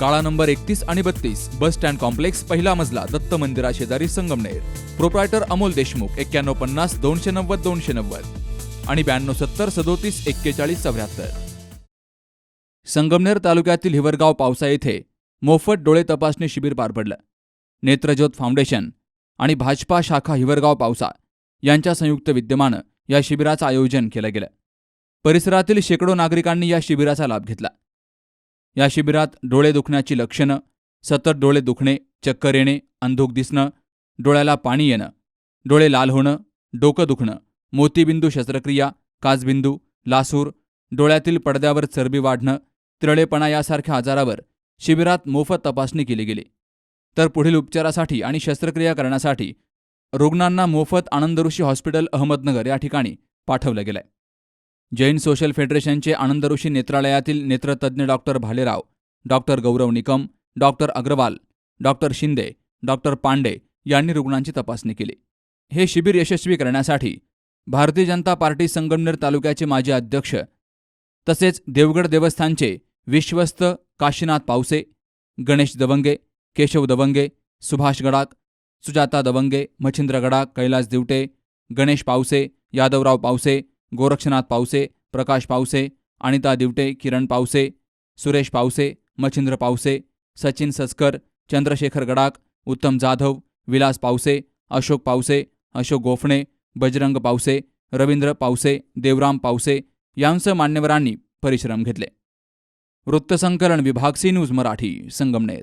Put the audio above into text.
काळा नंबर एकतीस आणि बत्तीस बस स्टँड कॉम्प्लेक्स पहिला मजला दत्त मंदिरा शेजारी संगमनेर. प्रोप्रायटर अमोल देशमुख एक्क्याण्णव पन्नास दोनशे नव्वद दोनशे नव्वद. आणि ब्याण्णव सत्तर सदोतीस एक्केचाळीस चौऱ्याहत्तर. संगमनेर तालुक्यातील हिवरगाव पावसा येथे मोफत डोळे तपासणी शिबिर पार पडलं. नेत्रज्योत फाउंडेशन आणि भाजपा शाखा हिवरगाव पावसा यांच्या संयुक्त विद्यमानं या शिबिराचं आयोजन केलं गेलं. परिसरातील शेकडो नागरिकांनी या शिबिराचा लाभ घेतला. या शिबिरात डोळे दुखण्याची लक्षणं सतत डोळे दुखणे चक्कर येणे अंधुक दिसणं डोळ्याला पाणी येणं डोळे लाल होणं डोकं दुखणं मोतीबिंदू शस्त्रक्रिया काचबिंदू लासूर डोळ्यातील पडद्यावर चरबी वाढणं तिरळेपणा यासारख्या आजारावर शिबिरात मोफत तपासणी केली गेली. तर पुढील उपचारासाठी आणि शस्त्रक्रिया करण्यासाठी रुग्णांना मोफत आनंदऋषी हॉस्पिटल अहमदनगर या ठिकाणी पाठवलं गेलंय. जैन सोशल फेडरेशनचे आनंदऋषी नेत्रालयातील नेत्रतज्ञ doctor Bhalerao doctor Gaurav Nikam doctor Agarwal doctor Shinde doctor Pande यांनी रुग्णांची तपासणी केली. हे शिबिर यशस्वी करण्यासाठी भारतीय जनता पार्टी संगमनेर तालुक्याचे माजी अध्यक्ष तसेच देवगड देवस्थानचे विश्वस्त काशीनाथ पावसे गणेश दवंगे केशव दवंगे सुभाष गडाक सुजाता दवंगे मच्छिंद्र गडाक कैलास दिवटे गणेश पावसे यादवराव पावसे गोरक्षनाथ पावसे प्रकाश पावसे अनिता दिवटे किरण पावसे सुरेश पावसे मच्छिंद्र पावसे सचिन सस्कर चंद्रशेखर गडाक उत्तम जाधव विलास पावसे अशोक पावसे अशोक गोफणे बजरंग पावसे रवींद्र पावसे देवराम पावसे यांसह मान्यवरांनी परिश्रम घेतले. वृत्तसंकलन विभाग सी न्यूज मराठी संगमनेर.